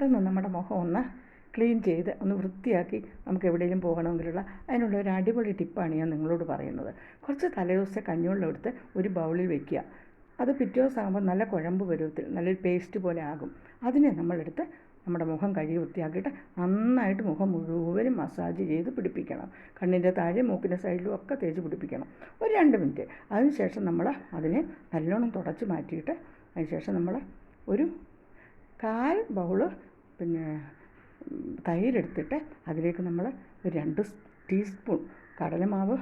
ഇതൊന്ന് നമ്മുടെ മുഖം ഒന്ന് ക്ലീൻ ചെയ്ത് ഒന്ന് വൃത്തിയാക്കി നമുക്ക് എവിടെയെങ്കിലും പോകണമെങ്കിലുള്ള അതിനുള്ള ഒരു അടിപൊളി ടിപ്പാണ് ഞാൻ നിങ്ങളോട് പറയുന്നത്. കുറച്ച് തലേദിവസത്തെ കഞ്ഞിവെള്ളം എടുത്ത് ഒരു ബൗളിൽ വെക്കുക. അത് പിറ്റേ ദിവസം ആകുമ്പോൾ നല്ല കുഴമ്പ് പരുവത്തിൽ നല്ലൊരു പേസ്റ്റ് പോലെ ആകും. അതിനെ നമ്മളെടുത്ത് നമ്മുടെ മുഖം കഴുകി വൃത്തിയാക്കിയിട്ട് നന്നായിട്ട് മുഖം മുഴുവനും മസാജ് ചെയ്ത് പിടിപ്പിക്കണം. കണ്ണിന്റെ താഴെ മൂക്കിന്റെ സൈഡിലും ഒക്കെ തേച്ച് പിടിപ്പിക്കണം. ഒരു രണ്ട് മിനിറ്റ്. അതിനുശേഷം നമ്മൾ അതിനെ നല്ലോണം തുടച്ച് മാറ്റിയിട്ട് അതിനുശേഷം നമ്മൾ ഒരു കാൽ ബൗൾ പിന്നെ തൈരെടുത്തിട്ട് അതിലേക്ക് നമ്മൾ രണ്ട് ടീസ്പൂൺ കടലമാവ്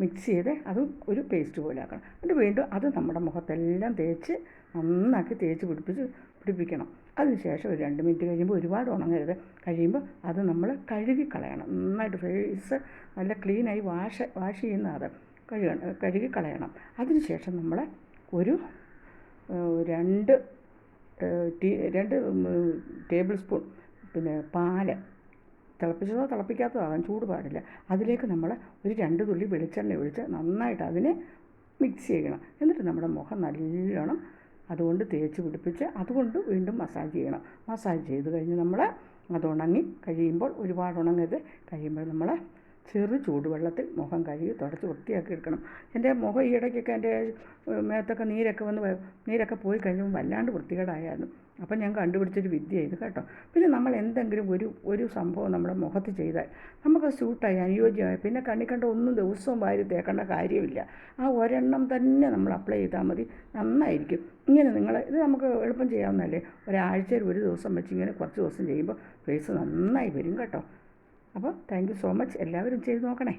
മിക്സ് ചെയ്ത് അത് ഒരു പേസ്റ്റ് പോലെ ആക്കണം. എന്നിട്ട് വീണ്ടും അത് നമ്മുടെ മുഖത്തെല്ലാം തേച്ച് നന്നാക്കി തേച്ച് പിടിപ്പിച്ച് പിടിപ്പിക്കണം. അതിനുശേഷം ഒരു രണ്ട് മിനിറ്റ് കഴിയുമ്പോൾ ഒരുപാട് ഉണങ്ങരുത്. കഴിയുമ്പോൾ അത് നമ്മൾ കഴുകിക്കളയണം നന്നായിട്ട് ഫേസ് നല്ല ക്ലീനായി വാഷ് വാഷ് ചെയ്യുന്ന അത് കഴുകണം കഴുകിക്കളയണം അതിനുശേഷം നമ്മൾ ഒരു രണ്ട് രണ്ട് ടേബിൾ സ്പൂൺ പിന്നെ പാൽ തിളപ്പിച്ചതോ തിളപ്പിക്കാത്തതോ ആകാൻ ചൂട് പാടില്ല. അതിലേക്ക് നമ്മൾ ഒരു രണ്ട് തുള്ളി വെളിച്ചെണ്ണ ഒഴിച്ച് നന്നായിട്ട് അതിനെ മിക്സ് ചെയ്യണം. എന്നിട്ട് നമ്മുടെ മുഖം നല്ലോണം അതുകൊണ്ട് തേച്ച് പിടിപ്പിച്ച് അതുകൊണ്ട് വീണ്ടും മസാജ് ചെയ്യണം. മസാജ് ചെയ്ത് കഴിഞ്ഞ് നമ്മൾ അത് ഉണങ്ങി കഴിയുമ്പോൾ ഒരുപാട് ഉണങ്ങരുത്. കഴിയുമ്പോൾ നമ്മൾ ചെറു ചൂടുവെള്ളത്തിൽ മുഖം കഴുകി തുടച്ച് വൃത്തിയാക്കി എടുക്കണം. എന്റെ മുഖം ഈ ഇടയ്ക്കൊക്കെ എന്റെ മേത്തൊക്കെ നീരൊക്കെ വന്ന് നീരൊക്കെ പോയി കഴിഞ്ഞപ്പോൾ വല്ലാണ്ട് വൃത്തികേടായിരുന്നു അപ്പം ഞാൻ കണ്ടുപിടിച്ചൊരു വിദ്യ ഇത് കേട്ടോ. പിന്നെ നമ്മൾ എന്തെങ്കിലും ഒരു ഒരു സംഭവം നമ്മുടെ മുഖത്ത് ചെയ്താൽ നമുക്ക് സ്യൂട്ടായി അനുയോജ്യമായി. പിന്നെ കണ്ണി കണ്ട ഒന്നും ദിവസവും വാരി തേക്കേണ്ട കാര്യമില്ല. ആ ഒരെണ്ണം തന്നെ നമ്മൾ അപ്ലൈ ചെയ്താൽ മതി. നന്നായിരിക്കും. ഇങ്ങനെ നിങ്ങൾ ഇത് നമുക്ക് എളുപ്പം ചെയ്യാവുന്നതല്ലേ? ഒരാഴ്ചയിൽ ഒരു ദിവസം വെച്ച് ഇങ്ങനെ കുറച്ച് ദിവസം ചെയ്യുമ്പോൾ ഫേസ് നന്നായി വരും കേട്ടോ. അപ്പോൾ താങ്ക് സോ മച്ച് എല്ലാവരും ചെയ്ത് നോക്കണേ.